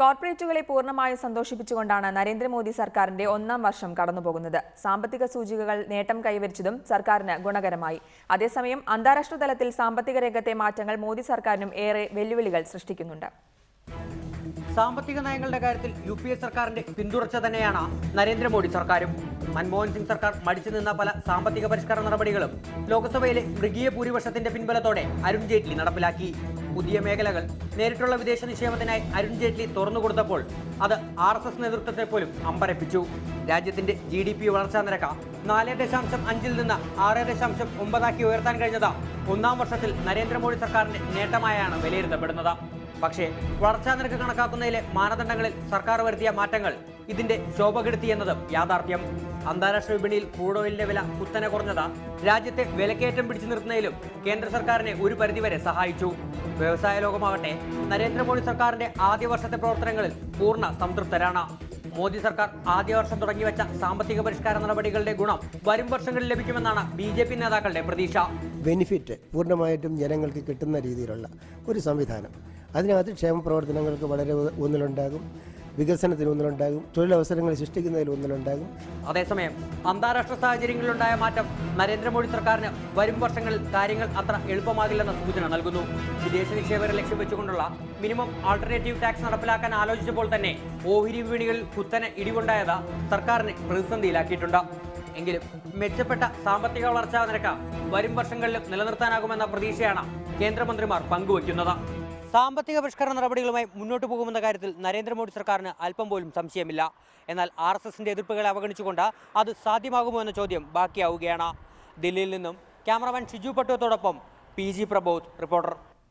കോർപ്പറേറ്റുകളെ പൂർണമായും സന്തോഷിപ്പിച്ചുകൊണ്ടാണ് നരേന്ദ്രമോദി സർക്കാരിന്റെ ഒന്നാം വർഷം കടന്നുപോകുന്നത്. സാമ്പത്തിക സൂചികകൾ നേട്ടം കൈവരിച്ചതും സർക്കാരിന് ഗുണകരമായി. അതേസമയം അന്താരാഷ്ട്ര തലത്തിൽ സാമ്പത്തിക രംഗത്തെ മാറ്റങ്ങൾ മോദി സർക്കാരിനും ഏറെ വെല്ലുവിളികൾ സൃഷ്ടിക്കുന്നുണ്ട്. സാമ്പത്തിക നയങ്ങളുടെ കാര്യത്തിൽ യു പി എ സർക്കാരിന്റെ പിന്തുടർച്ച തന്നെയാണ് നരേന്ദ്രമോദി സർക്കാരും. മൻമോഹൻ സിംഗ് സർക്കാർ മടിച്ചു നിന്ന പല സാമ്പത്തിക പരിഷ്കരണ നടപടികളും ലോക്സഭയിലെ മൃഗീയ ഭൂരിപക്ഷത്തിന്റെ പിൻബലത്തോടെ അരുൺ ജെയ്റ്റ്ലി നടപ്പിലാക്കി. പുതിയ മേഖലകൾ. നേരിട്ടുള്ള വിദേശ നിക്ഷേപത്തിനായി അരുൺ ജെയ്റ്റ്ലി തുറന്നു കൊടുത്തപ്പോൾ അത് ആർ എസ് എസ് നേതൃത്വത്തെ പോലും അമ്പരപ്പിച്ചു. രാജ്യത്തിന്റെ ജി ഡി പി വളർച്ചാ നിരക്ക് നാല് ദശാംശം അഞ്ചിൽ നിന്ന് ആറ് ദശാംശം ഒമ്പതാക്കി ഉയർത്താൻ കഴിഞ്ഞത് ഒന്നാം വർഷത്തിൽ നരേന്ദ്രമോദി സർക്കാരിന്റെ നേട്ടമായാണ് വിലയിരുത്തപ്പെടുന്നത്. പക്ഷേ വളർച്ചാ നിരക്ക് കണക്കാക്കുന്നതിലെ മാനദണ്ഡങ്ങളിൽ സർക്കാർ വരുത്തിയ മാറ്റങ്ങൾ ഇതിന്റെ ശോഭ എന്നതും യാഥാർത്ഥ്യം. അന്താരാഷ്ട്ര വിപണിയിൽ ക്രൂഡ് ഓയിലിന്റെ വില കുത്തനെ കുറഞ്ഞത് രാജ്യത്തെ വിലക്കയറ്റം പിടിച്ചു നിർത്തുന്നതിലും കേന്ദ്ര സർക്കാരിനെ ഒരു പരിധിവരെ സഹായിച്ചു. വ്യവസായ ലോകമാകട്ടെ നരേന്ദ്രമോദി സർക്കാരിന്റെ ആദ്യ വർഷത്തെ പ്രവർത്തനങ്ങളിൽ പൂർണ സംതൃപ്തരാണ്. മോദി സർക്കാർ ആദ്യ വർഷം തുടങ്ങിവെച്ച സാമ്പത്തിക പരിഷ്കാര നടപടികളുടെ ഗുണം വരും വർഷങ്ങളിൽ ലഭിക്കുമെന്നാണ് ബി ജെ പി നേതാക്കളുടെ പ്രതീക്ഷ. ബെനിഫിറ്റ് പൂർണമായിട്ടും ജനങ്ങൾക്ക് കിട്ടുന്ന രീതിയിലുള്ള ഒരു സംവിധാനം. അതിനകത്ത് ക്ഷേമ പ്രവർത്തനങ്ങൾക്ക് വളരെ ഊന്നലുണ്ടാകും വികസനത്തിന് ഊന്നലുണ്ടാകും തൊഴിലവസരങ്ങൾ സൃഷ്ടിക്കുന്നതിൽ ഊന്നലുണ്ടാകും. അതേസമയം അന്താരാഷ്ട്ര സാഹചര്യങ്ങളിലുണ്ടായ മാറ്റം നരേന്ദ്രമോദി സർക്കാരിന് വരും വർഷങ്ങളിൽ കാര്യങ്ങൾ അത്ര എളുപ്പമാകില്ലെന്ന സൂചന നൽകുന്നു. വിദേശ നിക്ഷേപകരെ ലക്ഷ്യം വെച്ചുകൊണ്ടുള്ള മിനിമം ആൾട്ടർനേറ്റീവ് ടാക്സ് നടപ്പിലാക്കാൻ ആലോചിച്ചപ്പോൾ തന്നെ ഓഹരി വിപണികളിൽ കുത്തനെ ഇടിവുണ്ടായത് സർക്കാരിനെ പ്രതിസന്ധിയിലാക്കിയിട്ടുണ്ട്. എങ്കിലും മെച്ചപ്പെട്ട സാമ്പത്തിക വളർച്ചാ നിരക്ക് വരും വർഷങ്ങളിലും നിലനിർത്താനാകുമെന്ന പ്രതീക്ഷയാണ് കേന്ദ്രമന്ത്രിമാർ പങ്കുവയ്ക്കുന്നത്. സാമ്പത്തിക പരിഷ്കരണ നടപടികളുമായി മുന്നോട്ട് പോകുമെന്ന കാര്യത്തിൽ നരേന്ദ്രമോദി സർക്കാരിന് അല്പം പോലും സംശയമില്ല. എന്നാൽ ആർ എസ് എസിന്റെ എതിർപ്പുകളെ അവഗണിച്ചുകൊണ്ട് അത് സാധ്യമാകുമോ എന്ന ചോദ്യം ബാക്കിയാവുകയാണ്. ദില്ലിയിൽ നിന്നും ക്യാമറമാൻ ഷിജു പട്ടുവത്തോടൊപ്പം പി ജി പ്രബോധ് റിപ്പോർട്ടർ.